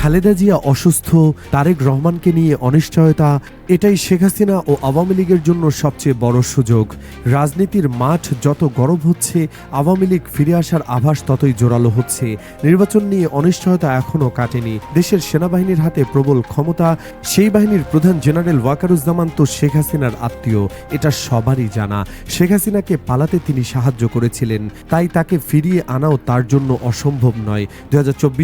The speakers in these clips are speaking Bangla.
খালেদা জিয়া অসুস্থ তারেক রহমানকে নিয়ে অনিশ্চয়তা এটাই শেখ হাসিনা ও আওয়ামী লীগের জন্য সবচেয়ে বড় সুযোগ। রাজনীতির মাঠ যত গরম হচ্ছে, আওয়ামী লীগ ফিরে আসার আভাস ততই জোরালো হচ্ছে। নির্বাচন নিয়ে অনিশ্চয়তা এখনও কাটেনি। দেশের সেনাবাহিনীর হাতে প্রবল ক্ষমতা, সেই বাহিনীর প্রধান জেনারেল ওয়াকারুজ্জামান তো শেখ হাসিনার আত্মীয়, এটা সবারই জানা। শেখ হাসিনাকে পালাতে তিনি সাহায্য করেছিলেন। তাই তাকে ফিরিয়ে আনাও তার জন্য অসম্ভব নয়। দু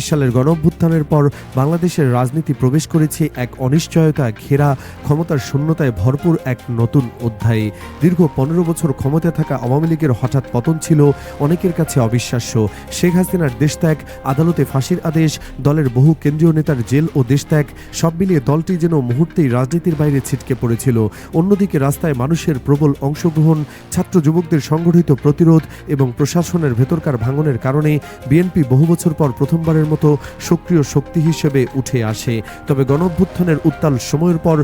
সালের গণঅভ্যুত্থানের পর বাংলাদেশের রাজনীতি প্রবেশ করেছে এক অনিশ্চয়তা ঘেরা ক্ষমতার শূন্যতায় ভরপুর এক নতুন অধ্যায়ে। দীর্ঘ পনেরো বছর ক্ষমতায় থাকা আওয়ামী লীগের হঠাৎ পতন ছিল অনেকের কাছে অবিশ্বাস্য। শেখ হাসিনার দেশত্যাগ, আদালতে ফাঁসির আদেশ, দলের বহু কেন্দ্রীয় নেতার জেল ও দেশত্যাগ, সব মিলিয়ে দলটি যেন মুহূর্তেই রাজনীতির বাইরে ছিটকে পড়েছিল। অন্যদিকে রাস্তায় মানুষের প্রবল অংশগ্রহণ, ছাত্র যুবকদের সংগঠিত প্রতিরোধ এবং প্রশাসনের ভেতরকার ভাঙনের কারণে বিএনপি বহু বছর পর প্রথমবারের মতো সক্রিয় শক্তি হিসেবে উঠে আসে। তবে গণঅভ্যুত্থানের উত্তাল সময়ের পর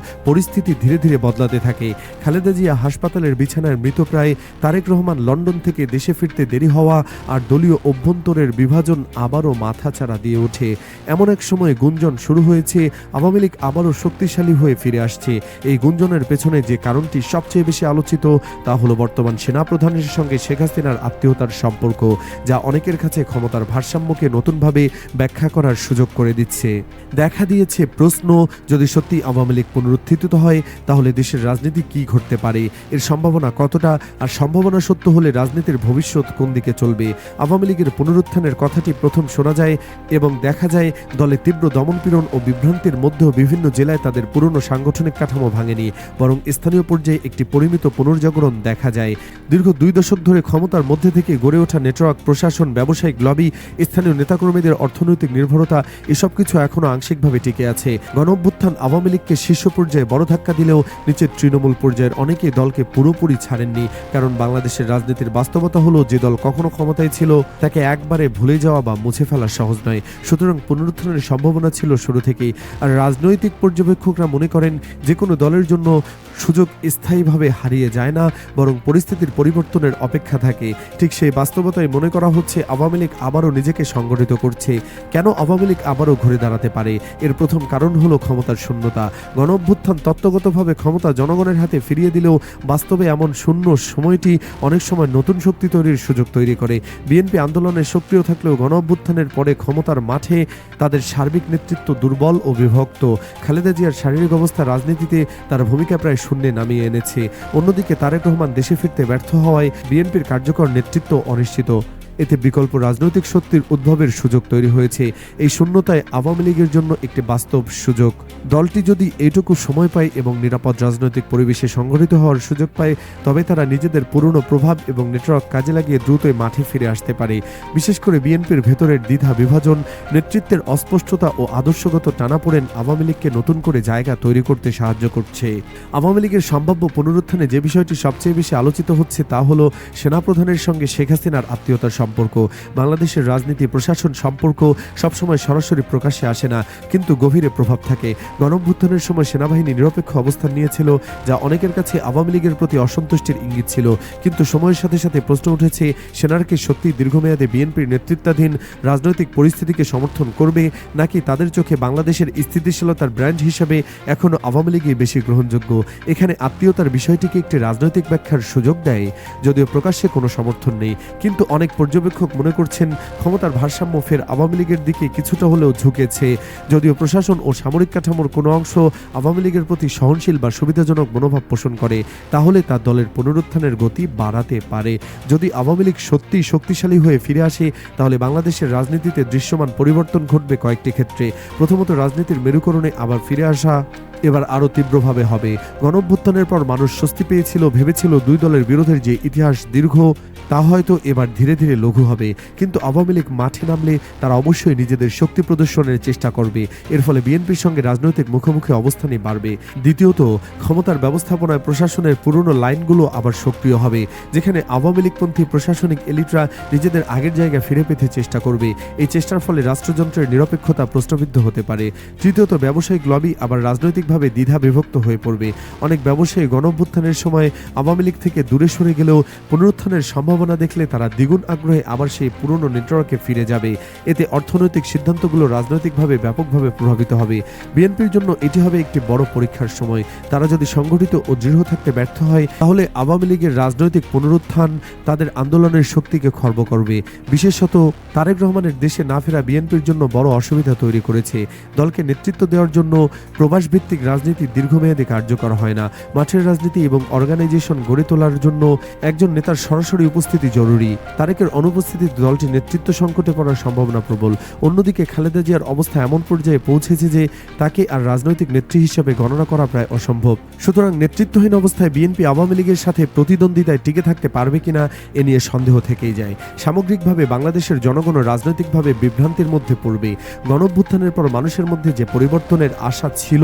পরিস্থিতি ধীরে ধীরে বদলাতে থাকে। খালেদা জিয়া হাসপাতালের বিছানায় মৃতপ্রায় তারেক রহমান লন্ডন থেকে দেশে ফিরতে দেরি হওয়া আর দলীয় অভ্যন্তরের বিভাজন আবারও মাথাচাড়া দিয়ে ওঠে। এমন এক সময় গুঞ্জন শুরু হয়েছে, আওয়ামী লীগ আবারও শক্তিশালী হয়ে ফিরে আসছে। এই গুঞ্জনের পেছনে যে কারণটি সবচেয়ে বেশি আলোচিত, তা হলো বর্তমান সেনাপ্রধানের সঙ্গে শেখ হাসিনার আত্মীয়তার সম্পর্ক, যা অনেকের কাছে ক্ষমতার ভারসাম্যকে নতুনভাবে ব্যাখ্যা করার সুযোগ করে দিচ্ছে। দেখা দিয়েছে প্রশ্ন, যদি সত্যি আওয়ামী লীগ পুনরুত্থিত হয়, তাহলে দেশের রাজনীতি কি ঘটতে পারে? এর সম্ভাবনা কতটা? আর সম্ভাবনা সত্য হলে রাজনীতির ভবিষ্যৎ কোন দিকে চলবে? আওয়ামী লীগের পুনরুত্থানের কথাটি প্রথম শোনা যায় এবং দেখা যায় দলে তীব্র দমনপীড়ন ও বিভ্রান্তির মধ্যেও বিভিন্ন জেলায় তাদের পুরনো সাংগঠনিক কাঠামো ভাঙেনি, বরং স্থানীয় পর্যায়ে একটি পরিমিত পুনর্জাগরণ দেখা যায়। দীর্ঘ দুই দশক ধরে ক্ষমতার মধ্যে থেকে গড়ে ওঠা নেটওয়ার্ক, প্রশাসন, ব্যবসায়িক লবি, স্থানীয় নেতাকর্মীদের অর্থনৈতিক নির্ভরতা, এসব কিছু এখনও আংশিকভাবে টিকে আছে। গণঅভ্যুত্থান আওয়ামী লীগকে শীর্ষ পর্যায়ে বড় ধাক্কা দিলেও নিচের তৃণমূল পর্যায়ের অনেকে দলকে পুরোপুরি ছাড়েননি। কারণ বাংলাদেশের রাজনীতির বাস্তবতা হলো, যে দল কখনো ক্ষমতায় ছিল, তাকে একবারে ভুলে যাওয়া বা মুছে ফেলা সহজ নয়। সুতরাং পুনরুত্থানের সম্ভাবনা ছিল শুরু থেকেই। আর রাজনৈতিক পর্যবেক্ষকরা মনে করেন, যে কোনো দলের জন্য সুযোগ স্থায়ীভাবে হারিয়ে যায় না, বরং পরিস্থিতির পরিবর্তনের অপেক্ষা থাকে। ঠিক সেই বাস্তবতায় মনে করা হচ্ছে আওয়ামী লীগ আবারও নিজেকে সংগঠিত করছে। কেন আওয়ামী লীগ আবারও ঘুরে দাঁড়াতে পারে? এর প্রথম কারণ হলো ক্ষমতার শূন্যতা। গণঅভ্যুত্থান তত্ত্বগতভাবে ক্ষমতা জনগণের হাতে ফিরিয়ে দিলেও বাস্তবে এমন শূন্য সময়টি অনেক সময় নতুন শক্তি তৈরির সুযোগ তৈরি করে। বিএনপি আন্দোলনে সক্রিয় থাকলেও গণঅভ্যুত্থানের পরে ক্ষমতার মাঠে তাদের সার্বিক নেতৃত্ব দুর্বল ও বিভক্ত। খালেদা জিয়ার শারীরিক অবস্থা রাজনীতিতে তার ভূমিকা প্রায় শূন্যে নামিয়ে এনেছে। অন্যদিকে তারেক রহমান দেশে ফিরতে ব্যর্থ হওয়ায় বিএনপির কার্যকর নেতৃত্ব অনিশ্চিত। এতে বিকল্প রাজনৈতিক শক্তির উদ্ভবের সুযোগ তৈরি হয়েছে। এই শূন্যতায় আওয়ামী লীগের জন্য একটি বাস্তব সুযোগ। দলটি যদি এইটুকু সময় পায় এবং নিরাপদ রাজনৈতিক পরিবেশে সংগঠিত হওয়ার সুযোগ পায়, তবে তারা নিজেদের পুরনো প্রভাব এবং নেটওয়ার্ক কাজে লাগিয়ে দ্রুতই মাঠে ফিরে আসতে পারে। বিশেষ করে বিএনপির ভেতরের দ্বিধা বিভাজন, নেতৃত্বের অস্পষ্টতা ও আদর্শগত টানাপোড়েন আওয়ামী লীগকে নতুন করে জায়গা তৈরি করতে সাহায্য করছে। আওয়ামী লীগের সম্ভাব্য পুনরুত্থানে যে বিষয়টি সবচেয়ে বেশি আলোচিত হচ্ছে তা হলো সেনাপ্রধানের সঙ্গে শেখ হাসিনার আত্মীয়তার সম্পর্ক। বাংলাদেশের রাজনীতি, প্রশাসন সম্পর্ক সবসময় সরাসরি প্রকাশ্যে আসে না, কিন্তু গভীরে প্রভাব থাকে। গণভ্যুত্থানের সময় সেনাবাহিনী নিরপেক্ষ অবস্থান নিয়েছিল, যা অনেকের কাছে আওয়ামী লীগের প্রতি অসন্তুষ্টির ইঙ্গিত ছিল। কিন্তু সময়ের সাথে সাথে প্রশ্ন উঠেছে, সেনার কি সত্যি দীর্ঘমেয়াদে বিএনপির নেতৃত্বাধীন রাজনৈতিক পরিস্থিতিকে সমর্থন করবে, নাকি তাদের চোখে বাংলাদেশের স্থিতিশীলতার ব্র্যান্ড হিসেবে এখনও আওয়ামী লীগই বেশি গ্রহণযোগ্য? এখানে আত্মীয়তার বিষয়টিকে একটি রাজনৈতিক ব্যাখ্যার সুযোগ দেয়, যদিও প্রকাশ্যে কোনো সমর্থন নেই। কিন্তু অনেক পর্যবেক্ষক মনে করছেন ক্ষমতার ভারসাম্য ফের আওয়ামী লীগের দিকে কিছুটা হলেও ঝুঁকেছে। যদিও প্রশাসন ও সামরিক কাঠামোর কোনো অংশ আওয়ামী লীগের প্রতি সহনশীল বা সুবিধাজনক মনোভাব পোষণ করে, তাহলে তা দলের পুনরুত্থানের গতি বাড়াতে পারে। যদি আওয়ামী লীগ সত্যিই শক্তিশালী হয়ে ফিরে আসে, তাহলে বাংলাদেশের রাজনীতিতে দৃশ্যমান পরিবর্তন ঘটবে কয়েকটি ক্ষেত্রে। প্রথমত রাজনীতির মেরুকরণে আবার ফিরে আসা এবার আরও তীব্রভাবে হবে। গণঅভ্যুত্থানের পর মানুষ স্বস্তি পেয়েছিল, ভেবেছিল দুই দলের বিরোধের যে ইতিহাস দীর্ঘ, তা হয়তো এবার ধীরে ধীরে লঘু হবে। কিন্তু আওয়ামী লীগ মাঠে নামলে তারা অবশ্যই নিজেদের শক্তি প্রদর্শনের চেষ্টা করবে। এর ফলে বিএনপির সঙ্গে রাজনৈতিক মুখোমুখি অবস্থানই বাড়বে। দ্বিতীয়ত, ক্ষমতার ব্যবস্থাপনায় প্রশাসনের পুরনো লাইনগুলো আবার সক্রিয় হবে, যেখানে আওয়ামী লীগপন্থী প্রশাসনিক এলিটরা নিজেদের আগের জায়গা ফিরে পেতে চেষ্টা করবে। এই চেষ্টার ফলে রাষ্ট্রযন্ত্রের নিরপেক্ষতা প্রশ্নবিদ্ধ হতে পারে। তৃতীয়ত, ব্যবসায়িক লবি আবার রাজনৈতিকভাবে রাজনৈতিকভাবে দ্বিধা বিভক্ত হয়ে পড়বে? অনেক ব্যবসায়ী গণঅভ্যুত্থানের সময় আওয়ামী লীগ থেকে দূরে সরে গেলেও পুনরুত্থানের সম্ভাবনা দেখলে তারা দ্বিগুণ আগ্রহে আবার সেই পুরনো নেটওয়ার্কে ফিরে যাবে। এতে অর্থনৈতিক সিদ্ধান্তগুলো রাজনৈতিকভাবে ব্যাপকভাবে প্রভাবিত হবে। বিএনপির জন্য এটি হবে একটি বড় পরীক্ষার সময়। তারা যদি সংগঠিত ও দৃঢ় থাকতে ব্যর্থ হয়, তাহলে আওয়ামী লীগের রাজনৈতিক পুনরুত্থান তাদের আন্দোলনের শক্তিকে খর্ব করবে। বিশেষত তারেক রহমানের দেশে না ফেরা বিএনপির জন্য বড় অসুবিধা তৈরি করেছে। দলকে নেতৃত্ব দেওয়ার জন্য প্রবাস ভিত্তিক রাজনীতি দীর্ঘমেয়াদী কার্যকর হয় না। মাঠের রাজনীতি এবং অর্গানাইজেশন গড়ে তোলার জন্য একজন নেতার সরাসরি উপস্থিতি জরুরি। তারেকের অনুপস্থিতিতে দলটি নেতৃত্ব সংকটে পড়ার সম্ভাবনা প্রবল। অন্যদিকে খালেদা জিয়ার অবস্থা এমন পর্যায়ে পৌঁছেছে যে তাকে আর রাজনৈতিক নেত্রী হিসেবে গণনা করা প্রায় অসম্ভব। সুতরাং নেতৃত্বহীন অবস্থায় বিএনপি আওয়ামী লীগের সাথে প্রতিদ্বন্দ্বিতায় টিকে থাকতে পারবে কিনা এ নিয়ে সন্দেহ থেকেই যায়। সামগ্রিকভাবে বাংলাদেশের জনগণ রাজনৈতিকভাবে বিভ্রান্তির মধ্যে পড়বে। গণঅভ্যুত্থানের পর মানুষের মধ্যে যে পরিবর্তনের আশা ছিল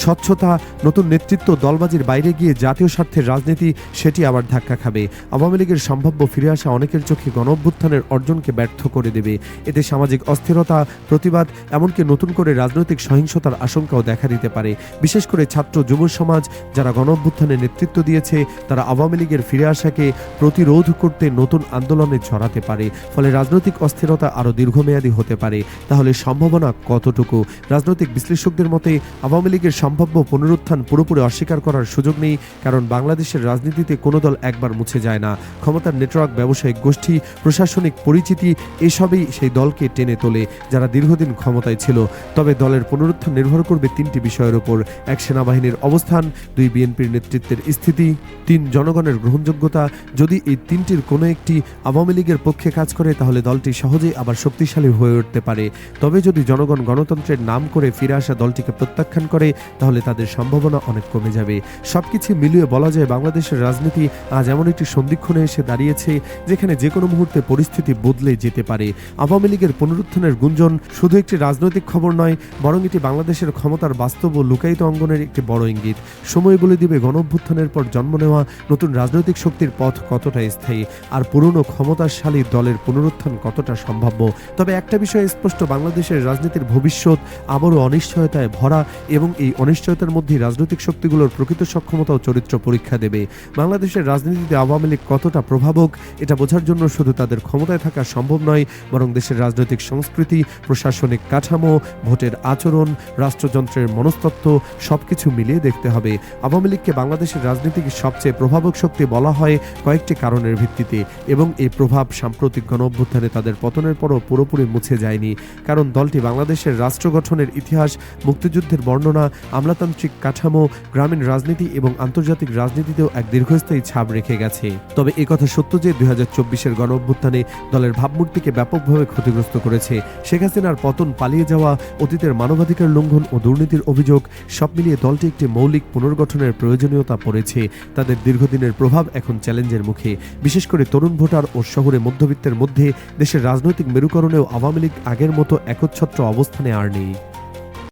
স্বচ্ছতা, নতুন নেতৃত্ব, দলবাজির বাইরে গিয়ে জাতীয় স্বার্থের রাজনীতি, সেটি আবার ধাক্কা খাবে। আওয়ামী লীগের সম্ভাব্য ফিরে আসা অনেকের চোখে গণঅভ্যুত্থানের অর্জনকে ব্যর্থ করে দেবে। এতে সামাজিক অস্থিরতা, প্রতিবাদ, এমনকি নতুন করে রাজনৈতিক সহিংসতার আশঙ্কাও দেখা দিতে পারে। বিশেষ করে ছাত্র যুব সমাজ, যারা গণঅভ্যুত্থানে নেতৃত্ব দিয়েছে, তারা আওয়ামী লীগের ফিরে আসাকে প্রতিরোধ করতে নতুন আন্দোলনে ছড়াতে পারে। ফলে রাজনৈতিক অস্থিরতা আরও দীর্ঘমেয়াদী হতে পারে। তাহলে সম্ভাবনা কতটুকু? রাজনৈতিক বিশ্লেষকদের মতে, আওয়ামী লীগের সম্ভাব্য পুনরুত্থান পুরোপুরি অস্বীকার করার সুযোগ নেই, কারণ বাংলাদেশের রাজনীতিতে কোনো দল একবার মুছে যায় না। ক্ষমতার নেটওয়ার্ক, ব্যবসায়িক গোষ্ঠী, প্রশাসনিক পরিচিতি, এসবই সেই দলকে টেনে তোলে, যারা দীর্ঘদিন ক্ষমতায় ছিল। তবে দলের পুনরুত্থান নির্ভর করবে তিনটি বিষয়ের ওপর। এক, সেনাবাহিনীর অবস্থান। দুই, বিএনপির নেতৃত্বের স্থিতি। তিন, জনগণের গ্রহণযোগ্যতা। যদি এই তিনটির কোনো একটি আওয়ামী লীগের পক্ষে কাজ করে, তাহলে দলটি সহজেই আবার শক্তিশালী হয়ে উঠতে পারে। তবে যদি জনগণ গণতন্ত্রের নাম করে ফিরে আসা দলটিকে প্রত্যাখ্যান করে তাহলে তাদের সম্ভাবনা অনেক কমে যাবে। সবকিছু মিলিয়ে বলা যায় বাংলাদেশের রাজনীতি আজ এমন একটি সন্ধিক্ষণে এসে দাঁড়িয়েছে, যেখানে যে কোনো মুহূর্তে পরিস্থিতি বদলে যেতে পারে। আওয়ামী লীগের পুনরুত্থানের গুঞ্জন শুধু একটি রাজনৈতিক খবর নয়, বরং এটি বাংলাদেশের ক্ষমতার বাস্তব ও লুকায়িত অঙ্গনের একটি বড় ইঙ্গিত। সময় বলে দিবে গণঅভ্যুত্থানের পর জন্ম নেওয়া নতুন রাজনৈতিক শক্তির পথ কতটা স্থায়ী, আর পুরনো ক্ষমতাশালী দলের পুনরুত্থান কতটা সম্ভাব্য? তবে একটা বিষয় স্পষ্ট, বাংলাদেশের রাজনীতির ভবিষ্যৎ আবারও অনিশ্চয়তায় ভরা এবং এই অনিশ্চয়তার মধ্যে রাজনৈতিক শক্তিগুলোর প্রকৃত সক্ষমতা ও চরিত্র পরীক্ষা দেবে। বাংলাদেশের রাজনীতিতে আওয়ামী লীগ কতটা প্রভাবক, এটা বোঝার জন্য শুধু তাদের ক্ষমতায় থাকা সম্ভব নয়, বরং দেশের রাজনৈতিক সংস্কৃতি, প্রশাসনিক কাঠামো, ভোটের আচরণ, রাষ্ট্রযন্ত্রের মনস্তত্ত্ব, সবকিছু মিলিয়ে দেখতে হবে। আওয়ামী লীগকে বাংলাদেশের রাজনীতির সবচেয়ে প্রভাবক শক্তি বলা হয় কয়েকটি কারণের ভিত্তিতে, এবং এই প্রভাব সাম্প্রতিক গণ অভ্যুত্থানে তাদের পতনের পরও পুরোপুরি মুছে যায়নি। কারণ দলটি বাংলাদেশের রাষ্ট্র গঠনের ইতিহাস, মুক্তিযুদ্ধের বর্ণনা আমলাতান্ত্রিক কাঠামো, গ্রামীণ রাজনীতি এবং আন্তর্জাতিক রাজনীতিতেও এক দীর্ঘস্থায়ী ছাপ রেখে গেছে। তবে একথা সত্য যে দুই হাজার চব্বিশের গণ অভ্যুত্থানে দলের ভাবমূর্তিকে ব্যাপকভাবে ক্ষতিগ্রস্ত করেছে। শেখ হাসিনার পতন পালিয়ে যাওয়া, অতীতের মানবাধিকার লঙ্ঘন ও দুর্নীতির অভিযোগ, সব মিলিয়ে দলটি একটি মৌলিক পুনর্গঠনের প্রয়োজনীয়তা পড়েছে। তাদের দীর্ঘদিনের প্রভাব এখন চ্যালেঞ্জের মুখে। বিশেষ করে তরুণ ভোটার ও শহরে মধ্যবিত্তের মধ্যে দেশের রাজনৈতিক মেরুকরণেও আওয়ামী লীগ আগের মতো একচ্ছত্র অবস্থানে আর নেই।